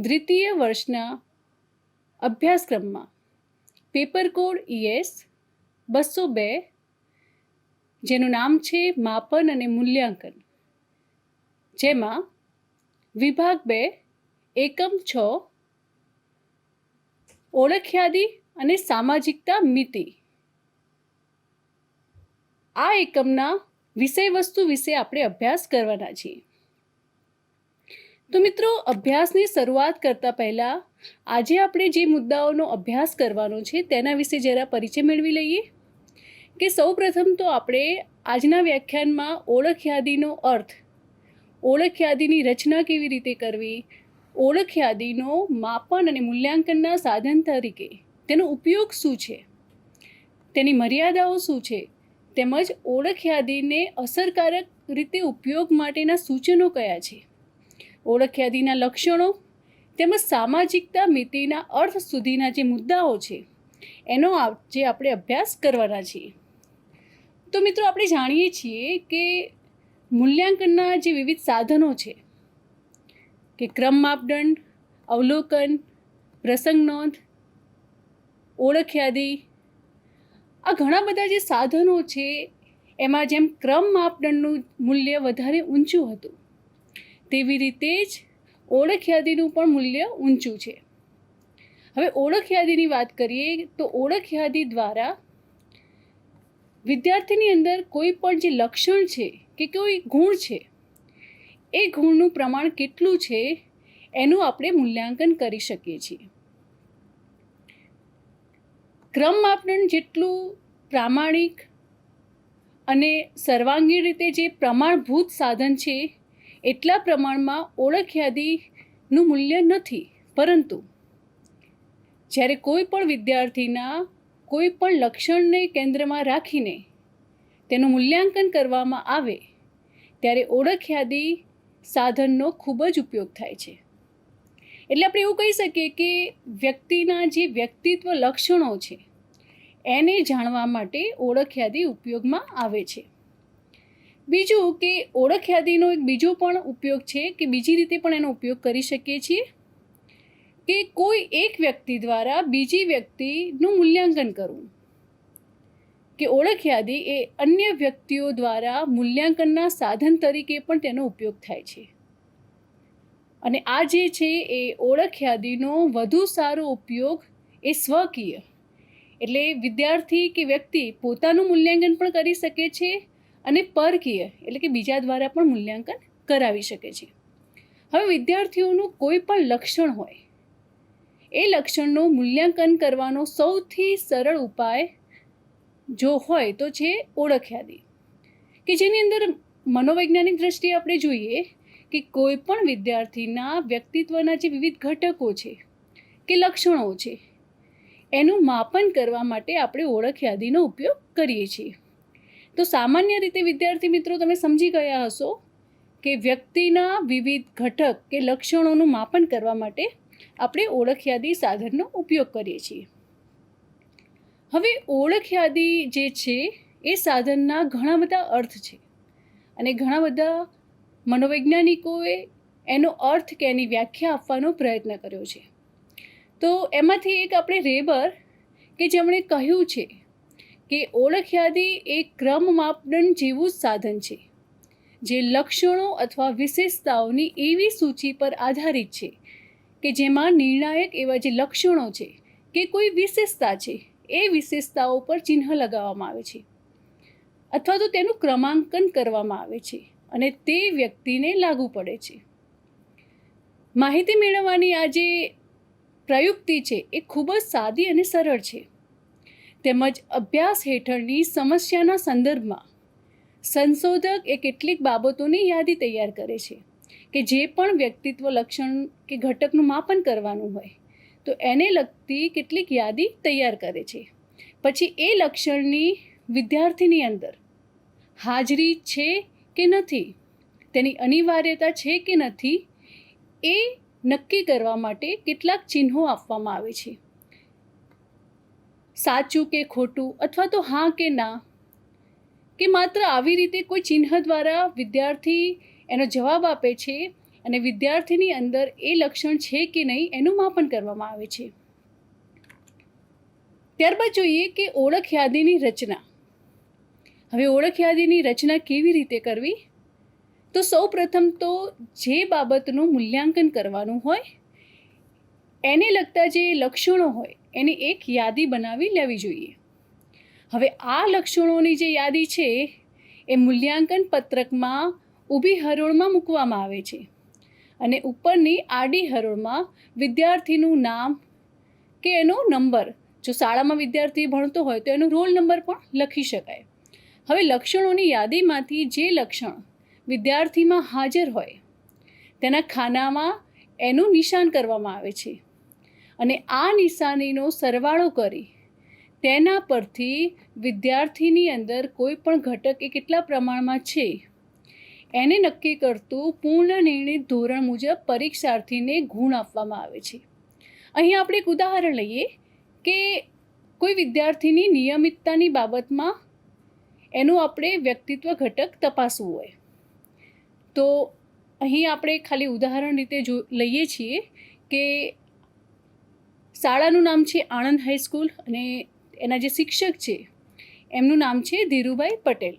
દ્વિતીય વર્ષના અભ્યાસક્રમમાં પેપર કોડ ઈએસ બસો બે, જેનું નામ છે માપન અને મૂલ્યાંકન, જેમાં વિભાગ બે, એકમ છ, ઓળખ્યાદી અને સામાજિકતા મિતિ. આ એકમના વિષય વસ્તુ વિશે આપણે અભ્યાસ કરવાના છીએ. તો મિત્રો, અભ્યાસની શરૂઆત કરતા પહેલાં આજે આપણે જે મુદ્દાઓનો અભ્યાસ કરવાનો છે તેના વિશે જરા પરિચય મેળવી લઈએ. કે સૌપ્રથમ તો આપણે આજના વ્યાખ્યાનમાં ઓળખ યાદીનો અર્થ ઓળખ યાદીની રચના કેવી રીતે કરવી ઓળખ યાદીનો માપન અને મૂલ્યાંકનના સાધન તરીકે તેનો ઉપયોગ શું છે, તેની મર્યાદાઓ શું છે, તેમજ ઓળખ યાદીને અસરકારક રીતે ઉપયોગ માટેના સૂચનો કયા છે. ઓળખ યાદીના લક્ષણો તેમજ સામાજિકતા, મિતિના અર્થ સુધીના જે મુદ્દાઓ છે, એનો જે આપણે અભ્યાસ કરવાના છીએ. તો મિત્રો આપણે જાણીએ છીએ કે મૂલ્યાંકનના જે વિવિધ સાધનો છે, કે ક્રમ માપદંડ, અવલોકન, પ્રસંગ નોંધ, ઓળખ યાદી, આ ઘણા બધા જે સાધનો છે, એમાં જેમ ક્રમ માપદંડનું મૂલ્ય વધારે ઊંચું હતું તેવી રીતે જ ઓળખ યાદીનું પણ મૂલ્ય ઊંચું છે. હવે ઓળખ યાદીની વાત કરીએ તો ઓળખ યાદી દ્વારા વિદ્યાર્થીની અંદર કોઈ પણ જે લક્ષણ છે કે કોઈ ગુણ છે, એ ગુણનું પ્રમાણ કેટલું છે એનું આપણે મૂલ્યાંકન કરી શકીએ છીએ. ક્રમ માપદંડ જેટલું પ્રામાણિક અને સર્વાંગીણ રીતે જે પ્રમાણભૂત સાધન છે એટલા પ્રમાણમાં ઓળખ યાદીનું મૂલ્ય નથી. પરંતુ જ્યારે કોઈ પણ વિદ્યાર્થીના કોઈ પણ લક્ષણને કેન્દ્રમાં રાખીને તેનું મૂલ્યાંકન કરવામાં આવે, ત્યારે ઓળખ યાદી સાધનનો ખૂબ જ ઉપયોગ થાય છે. એટલે આપણે એવું કહી શકીએ કે વ્યક્તિના જે વ્યક્તિત્વ લક્ષણો છે, એને જાણવા માટે ઓળખ યાદી ઉપયોગમાં આવે છે. બીજું કે ઓળખ યાદીનો એક બીજો પણ ઉપયોગ છે કે બીજી રીતે પણ એનો ઉપયોગ કરી શકીએ છીએ કે કોઈ એક વ્યક્તિ દ્વારા બીજી વ્યક્તિનું મૂલ્યાંકન કરવું. કે ઓળખ યાદી એ અન્ય વ્યક્તિઓ દ્વારા મૂલ્યાંકનના સાધન તરીકે પણ તેનો ઉપયોગ થાય છે. અને આ જે છે એ ઓળખ યાદીનો વધુ સારો ઉપયોગ એ સ્વકીય, એટલે વિદ્યાર્થી કે વ્યક્તિ પોતાનું મૂલ્યાંકન પણ કરી શકે છે અને પરકીય, એટલે કે બીજા દ્વારા પણ મૂલ્યાંકન કરાવી શકે છે. હવે વિદ્યાર્થીઓનું કોઈ પણ લક્ષણ હોય, એ લક્ષણનું મૂલ્યાંકન કરવાનો સૌથી સરળ ઉપાય જો હોય તો છે ઓળખ યાદી. કે જેની અંદર મનોવૈજ્ઞાનિક દ્રષ્ટિએ આપણે જોઈએ કે કોઈ પણ વિદ્યાર્થીના વ્યક્તિત્વના જે વિવિધ ઘટકો છે, કે લક્ષણો છે, એનું માપન કરવા માટે આપણે ઓળખ યાદીનો ઉપયોગ કરીએ છીએ. તો સામાન્ય રીતે વિદ્યાર્થી મિત્રો તમે સમજી ગયા હશો કે વ્યક્તિના વિવિધ ઘટક કે લક્ષણોનું માપન કરવા માટે આપણે ઓળખ યાદી સાધનનો ઉપયોગ કરીએ છીએ. હવે ઓળખ યાદી જે છે એ સાધનના ઘણા બધા અર્થ છે અને ઘણા બધા મનોવૈજ્ઞાનિકોએ એનો અર્થ કે એની વ્યાખ્યા આપવાનો પ્રયત્ન કર્યો છે. તો એમાંથી એક આપણે રેબર કે જેમણે કહ્યું છે કે ઓળખ એ ક્રમ માપદંડ જેવું જ સાધન છે, જે લક્ષણો અથવા વિશેષતાઓની એવી સૂચિ પર આધારિત છે કે જેમાં નિર્ણાયક એવા જે લક્ષણો છે કે કોઈ વિશેષતા છે, એ વિશેષતાઓ પર ચિહ્ન લગાવવામાં આવે છે અથવા તો તેનું ક્રમાંકન કરવામાં આવે છે અને તે વ્યક્તિને લાગુ પડે છે. માહિતી મેળવવાની આ જે પ્રયુક્તિ છે, એ ખૂબ જ સાદી અને સરળ છે. તેમજ અભ્યાસ હેઠળની સમસ્યાના સંદર્ભમાં સંશોધક એ કેટલીક બાબતોની યાદી તૈયાર કરે છે કે જે પણ વ્યક્તિત્વ લક્ષણ કે ઘટકનું માપન કરવાનું હોય, તો એને લગતી કેટલીક યાદી તૈયાર કરે છે. પછી એ લક્ષણની વિદ્યાર્થીની અંદર હાજરી છે કે નથી, તેની અનિવાર્યતા છે કે નથી, એ નક્કી કરવા માટે કેટલાક ચિહ્નો આપવામાં આવે છે. સાચું કે ખોટું અથવા તો હા કે ના? કે માત્ર આવી રીતે કોઈ ચિહ્ન દ્વારા વિદ્યાર્થી એનો જવાબ આપે છે અને વિદ્યાર્થીની અંદર એ લક્ષણ છે કે નહીં એનું માપન કરવામાં આવે છે? ત્યારબાદ જોઈએ કે ઓળખ યાદીની રચના. હવે ઓળખ યાદીની રચના કેવી રીતે કરવી? તો સૌ પ્રથમ તો જે બાબતનું મૂલ્યાંકન કરવાનું હોય, એને લગતા જે લક્ષણો હોય એની એક યાદી બનાવી લેવી જોઈએ. હવે આ લક્ષણોની જે યાદી છે, એ મૂલ્યાંકન પત્રકમાં ઊભી હરોળમાં મૂકવામાં આવે છે અને ઉપરની આડી હરોળમાં વિદ્યાર્થીનું નામ કે એનો નંબર. જો શાળામાં વિદ્યાર્થી ભણતો હોય, તો એનો રોલ નંબર પણ લખી શકાય. હવે લક્ષણોની યાદીમાંથી જે લક્ષણ વિદ્યાર્થીમાં હાજર હોય, તેના ખાનામાં એનું નિશાન કરવામાં આવે છે. અને આ નિશાનીનો સરવાળો કરી. તેના પરથી વિદ્યાર્થીની અંદર કોઈ પણ ઘટક એ કેટલા પ્રમાણમાં છે? એને નક્કી કરતું પૂર્ણ નિર્ણિત ધોરણ મુજબ પરીક્ષાર્થીને ગુણ આપવામાં આવે છે. અહીં આપણે એક ઉદાહરણ લઈએ કે કોઈ વિદ્યાર્થીની નિયમિતતાની બાબતમાં એનું આપણે વ્યક્તિત્વ ઘટક તપાસવું હોય. તો અહીં આપણે ખાલી ઉદાહરણ રીતે જો લઈએ છીએ કે શાળાનું નામ છે આણંદ હાઈસ્કૂલ અને એના જે શિક્ષક છે, એમનું નામ છે ધીરુભાઈ પટેલ.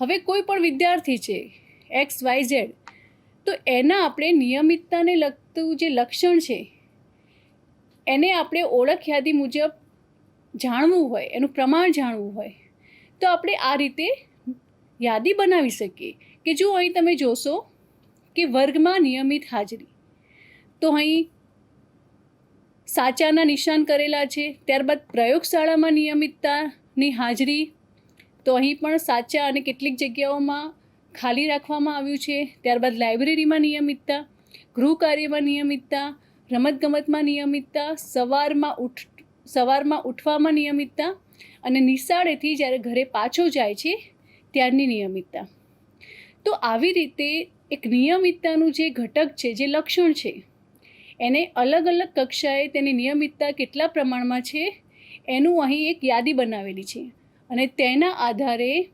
હવે કોઈ પણ વિદ્યાર્થી છે એક્સ વાય ઝેડ, તો એના આપણે નિયમિતતાને લગતું જે લક્ષણ છે, એને આપણે ઓળખ યાદી મુજબ જાણવું હોય, એનું પ્રમાણ જાણવું હોય, તો આપણે આ રીતે યાદી બનાવી શકીએ. કે જો અહીં તમે જોશો કે વર્ગમાં નિયમિત હાજરી, તો અહીં સાચાના નિશાન કરેલા છે. ત્યારબાદ પ્રયોગશાળામાં નિયમિતતાની હાજરી. તો અહીં પણ સાચા અને કેટલીક જગ્યાઓમાં ખાલી રાખવામાં આવ્યું છે. ત્યારબાદ લાઇબ્રેરીમાં નિયમિતતા ગૃહ કાર્યમાં નિયમિતતા, રમતગમતમાં નિયમિતતા, સવારમાં ઉઠ, સવારમાં ઉઠવામાં નિયમિતતા અને નિશાળેથી જ્યારે ઘરે પાછો જાય છે ત્યારની નિયમિતતા. તો આવી રીતે એક નિયમિતતાનું જે ઘટક છે, જે લક્ષણ છે એને અલગ અલગ કક્ષાએ તેની નિયમિતતા કેટલા પ્રમાણમાં છે, એનું અહીં એક યાદી બનાવેલી છે. અને તેના આધારે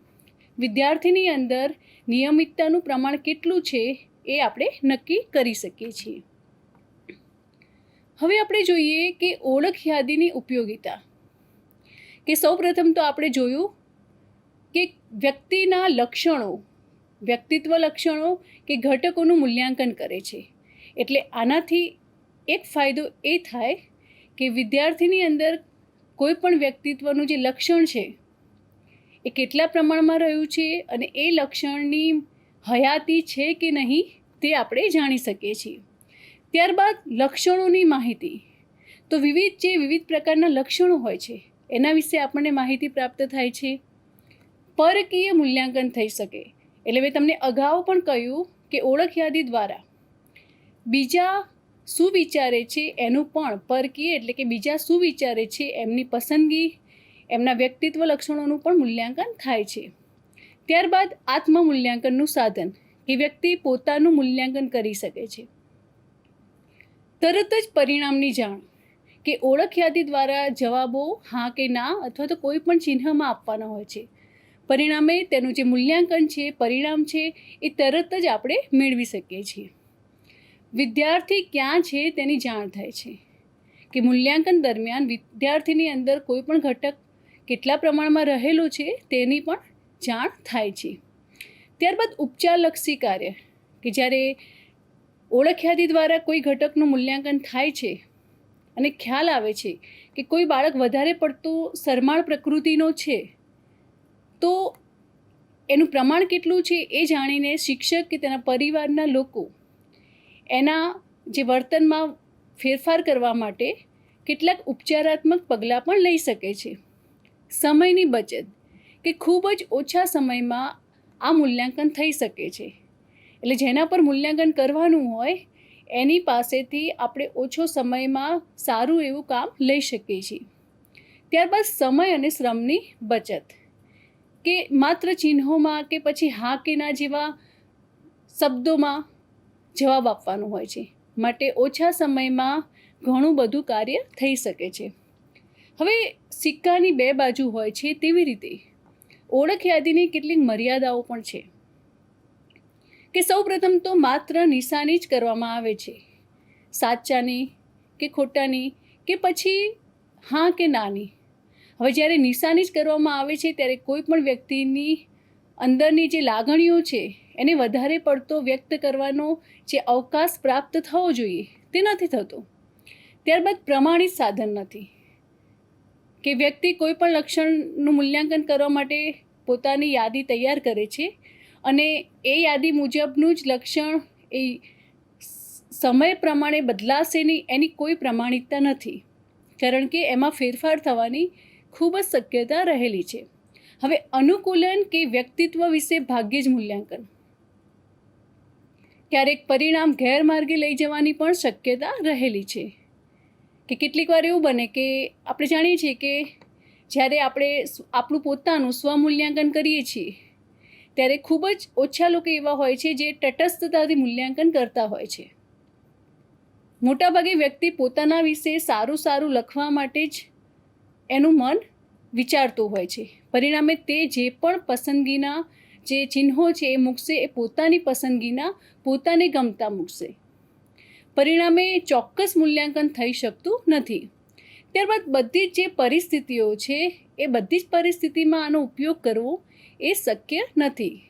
વિદ્યાર્થીની અંદર નિયમિતતાનું પ્રમાણ કેટલું છે, એ આપણે નક્કી કરી શકીએ છીએ. હવે આપણે જોઈએ કે ઓળખ યાદીની ઉપયોગિતા. કે સૌપ્રથમ તો આપણે જોયું કે વ્યક્તિના લક્ષણો, વ્યક્તિત્વ લક્ષણો કે ઘટકોનું મૂલ્યાંકન કરે છે. એટલે આનાથી એક ફાયદો એ થાય કે વિદ્યાર્થીની અંદર કોઈ પણ વ્યક્તિત્વનું જે લક્ષણ છે, એ કેટલા પ્રમાણમાં રહ્યું છે અને એ લક્ષણની હયાતી છે કે નહીં તે આપણે જાણી શકીએ છીએ. ત્યારબાદ લક્ષણોની માહિતી. તો વિવિધ જે વિવિધ પ્રકારના લક્ષણો હોય છે, એના વિશે આપણને માહિતી પ્રાપ્ત થાય છે. પરકીય મૂલ્યાંકન થઈ શકે. એટલે મેં તમને અગાઉ પણ કહ્યું કે ઓળખ યાદી દ્વારા બીજા શું વિચારે છે એનું પણ પરકીય એટલે કે બીજા શું વિચારે છે એમની પસંદગી, એમના વ્યક્તિત્વ લક્ષણોનું પણ મૂલ્યાંકન થાય છે. ત્યારબાદ આત્મમૂલ્યાંકનનું સાધન કે વ્યક્તિ પોતાનું મૂલ્યાંકન કરી શકે છે. તરત જ પરિણામની જાણ, કે ઓળખ યાદી દ્વારા જવાબો, હા કે ના અથવા તો કોઈ પણ ચિહ્નમાં આપવાના હોય છે. પરિણામે તેનું જે મૂલ્યાંકન છે, પરિણામ છે, એ તરત જ આપણે મેળવી શકીએ છીએ. વિદ્યાર્થી ક્યાં છે તેની જાણ થાય છે. કે મૂલ્યાંકન દરમિયાન વિદ્યાર્થીની અંદર કોઈ પણ ઘટક કેટલા પ્રમાણમાં રહેલો છે તેની પણ જાણ થાય છે. ત્યારબાદ ઉપચારલક્ષી કાર્ય. કે જ્યારે ઓળખ્યાદી દ્વારા કોઈ ઘટકનું મૂલ્યાંકન થાય છે અને ખ્યાલ આવે છે કે કોઈ બાળક વધારે પડતો સરમાળ પ્રકૃતિનો છે, તો એનું પ્રમાણ કેટલું છે એ જાણીને શિક્ષક કે તેના પરિવારના લોકો એના જે વર્તનમાં ફેરફાર કરવા માટે કેટલાક ઉપચારાત્મક પગલાં પણ લઈ શકે છે. સમયની બચત, કે ખૂબ જ ઓછા સમયમાં આ મૂલ્યાંકન થઈ શકે છે. એટલે જેના પર મૂલ્યાંકન કરવાનું હોય, એની પાસેથી આપણે ઓછો સમયમાં સારું એવું કામ લઈ શકીએ છીએ. ત્યારબાદ સમય અને શ્રમની બચત, કે માત્ર ચિહ્નોમાં કે પછી હા કે ના જેવા શબ્દોમાં જવાબ આપવાનો હોય છે. માટે ઓછા સમયમાં ઘણું બધું કાર્ય થઈ શકે છે. હવે સિક્કાની બે બાજુ હોય છે તેવી રીતે. ઓળખ યાદીની કેટલીક મર્યાદાઓ પણ છે. કે સૌપ્રથમ તો માત્ર નિશાની જ કરવામાં આવે છે. સાચાની કે ખોટાની કે પછી હા કે નાની. હવે જ્યારે નિશાની જ કરવામાં આવે છે ત્યારે કોઈ પણ વ્યક્તિની અંદરની જે લાગણીઓ છે એને વધારે પડતો વ્યક્ત કરવાનો જે અવકાશ પ્રાપ્ત થવો જોઈએ તે નથી થતો. ત્યારબાદ પ્રમાણિત સાધન નથી. કે વ્યક્તિ કોઈ પણ લક્ષણનું મૂલ્યાંકન કરવા માટે પોતાની યાદી તૈયાર કરે છે અને એ યાદી મુજબનું જ લક્ષણ એ સમય પ્રમાણે બદલાશે નહીં, એની કોઈ પ્રમાણિકતા નથી. કારણ કે એમાં ફેરફાર થવાની ખૂબ જ શક્યતા રહેલી છે. હવે અનુકૂલન કે વ્યક્તિત્વ વિશે ભાગ્યે જ મૂલ્યાંકન. ક્યારેક પરિણામ ગેરમાર્ગે લઈ જવાની પણ શક્યતા રહેલી છે. કે કેટલીક વાર એવું બને કે આપણે જાણીએ છીએ કે જ્યારે આપણે આપણું પોતાનું સ્વમૂલ્યાંકન કરીએ છીએ, ત્યારે ખૂબ જ ઓછા લોકો એવા હોય છે જે તટસ્થતાથી મૂલ્યાંકન કરતા હોય છે. મોટાભાગે વ્યક્તિ પોતાના વિશે સારું સારું લખવા માટે જ એનું મન વિચારતું હોય છે. પરિણામે તે જે પણ પસંદગીના જે ચિહ્નો છે એ મૂકશે, એ પોતાની પસંદગીના પોતાને ગમતા મૂકશે. પરિણામે ચોક્કસ મૂલ્યાંકન થઈ શકતું નથી. ત્યારબાદ બધી જ જે પરિસ્થિતિઓ છે, એ બધી જ પરિસ્થિતિમાં આનો ઉપયોગ કરવો એ શક્ય નથી.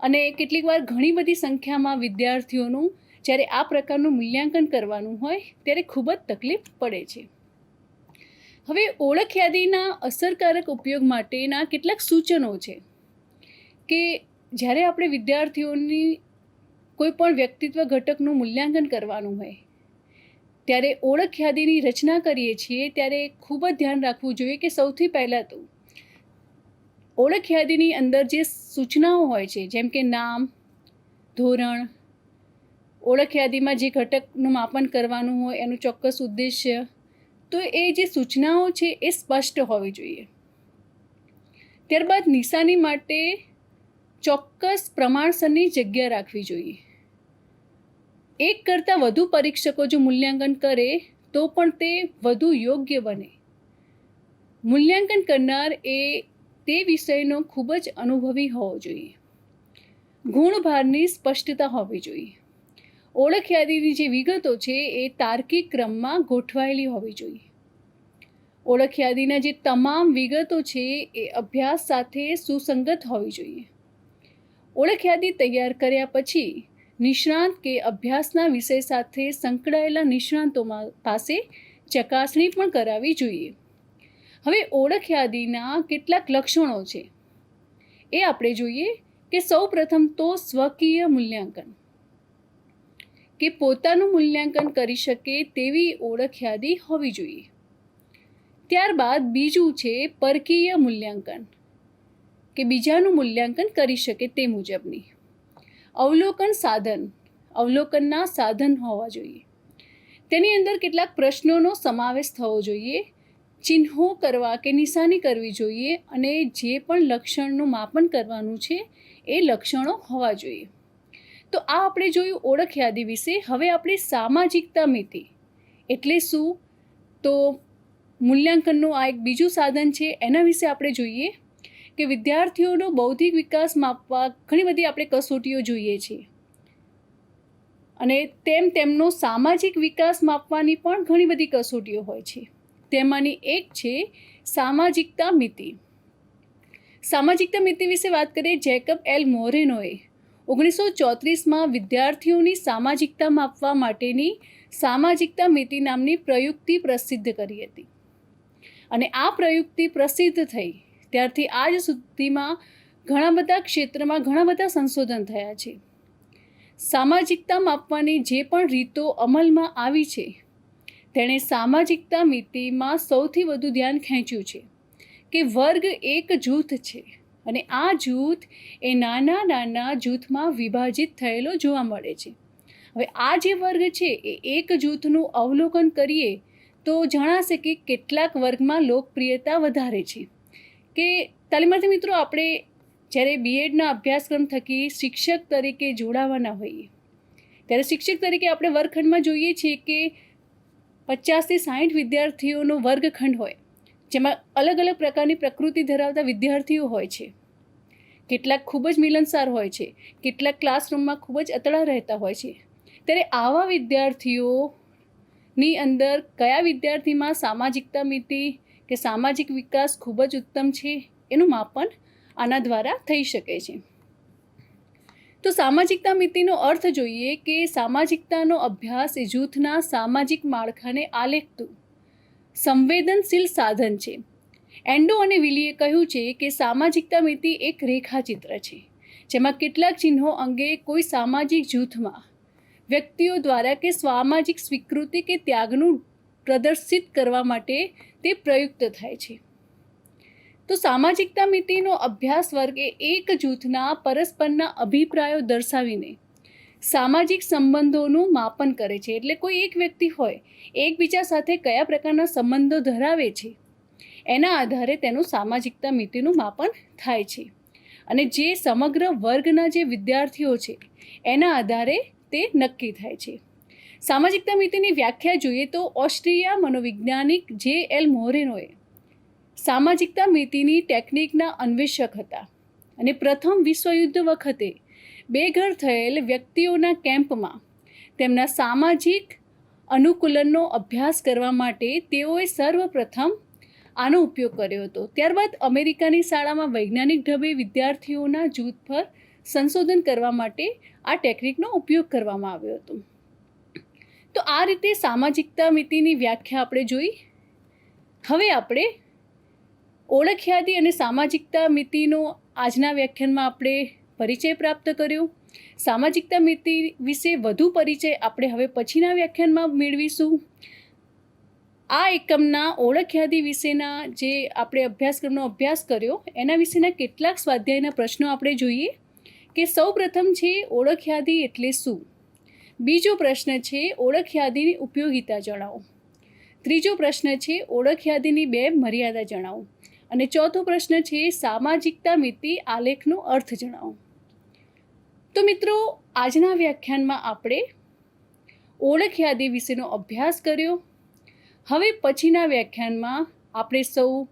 અને કેટલીક વાર ઘણી બધી સંખ્યામાં વિદ્યાર્થીઓનું જ્યારે આ પ્રકારનું મૂલ્યાંકન કરવાનું હોય, ત્યારે ખૂબ જ તકલીફ પડે છે. હવે ઓળખ યાદીના અસરકારક ઉપયોગ માટેના કેટલાક સૂચનો છે. કે જ્યારે આપણે વિદ્યાર્થીઓની કોઈ પણ વ્યક્તિત્વ ઘટકનું મૂલ્યાંકન કરવાનું હોય, ત્યારે ઓળખ યાદીની રચના કરીએ છીએ, ત્યારે ખૂબ જ ધ્યાન રાખવું જોઈએ કે સૌથી પહેલાં તો ઓળખ યાદીની અંદર જે સૂચનાઓ હોય છે, જેમ કે નામ, ધોરણ ઓળખ યાદીમાં જે ઘટકનું માપન કરવાનું હોય, એનું ચોક્કસ ઉદ્દેશ્ય, તો એ જે સૂચનાઓ છે એ સ્પષ્ટ હોવી જોઈએ. ત્યારબાદ નિશાની માટે ચોક્કસ પ્રમાણસરની જગ્યા રાખવી જોઈએ. એક કરતાં વધુ પરીક્ષકો જો મૂલ્યાંકન કરે, તો પણ તે વધુ યોગ્ય બને. મૂલ્યાંકન કરનાર એ તે વિષયનો ખૂબ જ અનુભવી હોવો જોઈએ. ગુણભારની સ્પષ્ટતા હોવી જોઈએ. ઓળખ યાદીની જે વિગતો છે એ તાર્કિક ક્રમમાં ગોઠવાયેલી હોવી જોઈએ. ઓળખ યાદીના જે તમામ વિગતો છે એ અભ્યાસ સાથે સુસંગત હોવી જોઈએ. ઓળખ યાદી તૈયાર કર્યા પછી નિષ્ણાંત કે અભ્યાસના વિષય સાથે સંકળાયેલા નિષ્ણાંતોમાં પાસે ચકાસણી પણ કરાવી જોઈએ. હવે ઓળખ યાદીના કેટલાક લક્ષણો છે. એ આપણે જોઈએ કે સૌ પ્રથમ તો સ્વકીય મૂલ્યાંકન. કે પોતાનું મૂલ્યાંકન કરી શકે તેવી ઓળખ યાદી હોવી જોઈએ. ત્યારબાદ બીજું છે પરકીય મૂલ્યાંકન. કે બીજાનું મૂલ્યાંકન કરી શકે તે મુજબની. અવલોકન સાધન. અવલોકનના સાધન હોવા જોઈએ. તેની અંદર કેટલાક પ્રશ્નોનો સમાવેશ થવો જોઈએ, ચિહ્નો કરવા કે નિશાની કરવી જોઈએ અને જે પણ લક્ષણનું માપન કરવાનું છે એ લક્ષણો હોવા જોઈએ. તો આ આપણે જોયું ઓળખ યાદી વિશે. હવે આપણી સામાજિકતા મિતિ. એટલે શું? તો મૂલ્યાંકનનું આ એક બીજું સાધન છે. એના વિશે આપણે જોઈએ. કે વિદ્યાર્થીઓનો બૌદ્ધિક વિકાસ માપવા ઘણી બધી આપણે કસોટીઓ જોઈએ છીએ. અને તેમ તેમનો સામાજિક વિકાસ માપવાની પણ ઘણી બધી કસોટીઓ હોય છે. તેમાંની એક છે સામાજિકતા મિતિ. સામાજિકતા મિતિ વિશે વાત કરીએ જેકબ એલ મોરેનોએ. ઓગણીસો ચોત્રીસમાં વિદ્યાર્થીઓની સામાજિકતા માપવા માટેની સામાજિકતા મિતિ નામની પ્રયુક્તિ પ્રસિદ્ધ કરી હતી. અને આ પ્રયુક્તિ પ્રસિદ્ધ થઈ. ત્યારથી આજ સુધીમાં ઘણા બધા ક્ષેત્રમાં ઘણા બધા સંશોધન થયા છે. સામાજિકતા માપવાની જે પણ રીતો અમલમાં આવી છે, તેણે સામાજિકતા મિતિમાં સૌથી વધુ ધ્યાન ખેંચ્યું છે કે વર્ગ એક જૂથ છે અને આ જૂથ એ નાના નાના જૂથમાં વિભાજિત થયેલો જોવા મળે છે. હવે આ જે વર્ગ છે એ એક જૂથનું અવલોકન કરીએ તો જણાશે કે કેટલાક વર્ગમાં લોકપ્રિયતા વધારે છે. કે તાલીમાર્થી મિત્રો આપણે જ્યારે બીએડના અભ્યાસક્રમ થકી શિક્ષક તરીકે જોડાવાના હોઈએ, ત્યારે શિક્ષક તરીકે આપણે વર્ગખંડમાં જોઈએ છીએ કે પચાસથી સાઠ વિદ્યાર્થીઓનો વર્ગખંડ હોય, જેમાં અલગ અલગ પ્રકારની પ્રકૃતિ ધરાવતા વિદ્યાર્થીઓ હોય છે. કેટલાક ખૂબ જ મિલનસાર હોય છે, કેટલાક ક્લાસરૂમમાં ખૂબ જ અતડા રહેતા હોય છે. ત્યારે આવા વિદ્યાર્થીઓની અંદર કયા વિદ્યાર્થીમાં સામાજિકતા મિતિ કે સામાજિક વિકાસ ખૂબ જ ઉત્તમ છે એનું માપન આના દ્વારા થઈ શકે છે. તો સામાજિકતા મિતિનો અર્થ જોઈએ કે સામાજિકતાનો અભ્યાસ એ જૂથના સામાજિક માળખાને આલેખતું, સંવેદનશીલ સાધન છે. એન્ડો અને વિલીએ કહ્યું છે કે સામાજિકતા મિતિ એક રેખાચિત્ર છે, જેમાં કેટલાક ચિહ્નો અંગે કોઈ સામાજિક જૂથમાં વ્યક્તિઓ દ્વારા કે સામાજિક સ્વીકૃતિ કે ત્યાગનું પ્રદર્શિત કરવા માટે તે પ્રયુક્ત થાય છે. તો સામાજિકતા મિતિનો અભ્યાસ વર્ગ એક જૂથના પરસ્પરના અભિપ્રાયો દર્શાવીને સામાજિક સંબંધોનું માપન કરે છે. એટલે કોઈ એક વ્યક્તિ હોય, એકબીજા સાથે કયા પ્રકારના સંબંધો ધરાવે છે, એના આધારે તેનું સામાજિકતા મિતિનું માપન થાય છે. અને જે સમગ્ર વર્ગના જે વિદ્યાર્થીઓ છે, એના આધારે તે નક્કી થાય છે. સામાજિકતા મિતિની વ્યાખ્યા જોઈએ તો ઓસ્ટ્રિયા મનોવૈજ્ઞાનિક જે એલ મોરેનોએ સામાજિકતા મિતિની ટેકનિકના અન્વેષક હતા અને પ્રથમ વિશ્વયુદ્ધ વખતે બેઘર થયેલ વ્યક્તિઓના કેમ્પમાં તેમના સામાજિક અનુકૂલનનો અભ્યાસ કરવા માટે તેઓએ સર્વપ્રથમ આનો ઉપયોગ કર્યો હતો. ત્યારબાદ અમેરિકાની શાળામાં વૈજ્ઞાનિક ઢબે વિદ્યાર્થીઓના જૂથ પર સંશોધન કરવા માટે આ ટેકનિકનો ઉપયોગ કરવામાં આવ્યો હતો. તો આ રીતે સામાજિકતા મિતિની વ્યાખ્યા આપણે જોઈ. હવે આપણે ઓળખ યાદી અને સામાજિકતા મિતિનો આજના વ્યાખ્યાનમાં આપણે પરિચય પ્રાપ્ત કર્યો. સામાજિકતા મિતિ વિશે વધુ પરિચય આપણે હવે પછીના વ્યાખ્યાનમાં મેળવીશું. આ એકમના ઓળખ યાદી વિશેના જે આપણે અભ્યાસક્રમનો અભ્યાસ કર્યો, એના વિશેના કેટલાક સ્વાધ્યાયના પ્રશ્નો આપણે જોઈએ કે સૌ પ્રથમ છે ઓળખ યાદી એટલે શું? બીજો પ્રશ્ન છે ઓળખ યાદીની ઉપયોગિતા જણાવો. ત્રીજો પ્રશ્ન છે ઓળખ યાદીની બે મર્યાદા જણાવો. અને ચોથો પ્રશ્ન છે સામાજિકતા મિતિ આલેખનો અર્થ જણાવો. તો મિત્રો, આજના વ્યાખ્યાનમાં આપણે ઓળખ યાદી વિશેનો અભ્યાસ કર્યો. હવે પછીના વ્યાખ્યાનમાં આપણે સૌ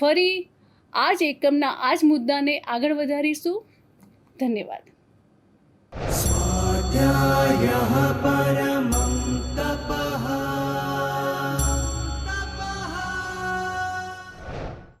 ફરી આ જ એકમના આ જ મુદ્દાને આગળ વધારીશું. ધન્યવાદ. स्वाध्यायः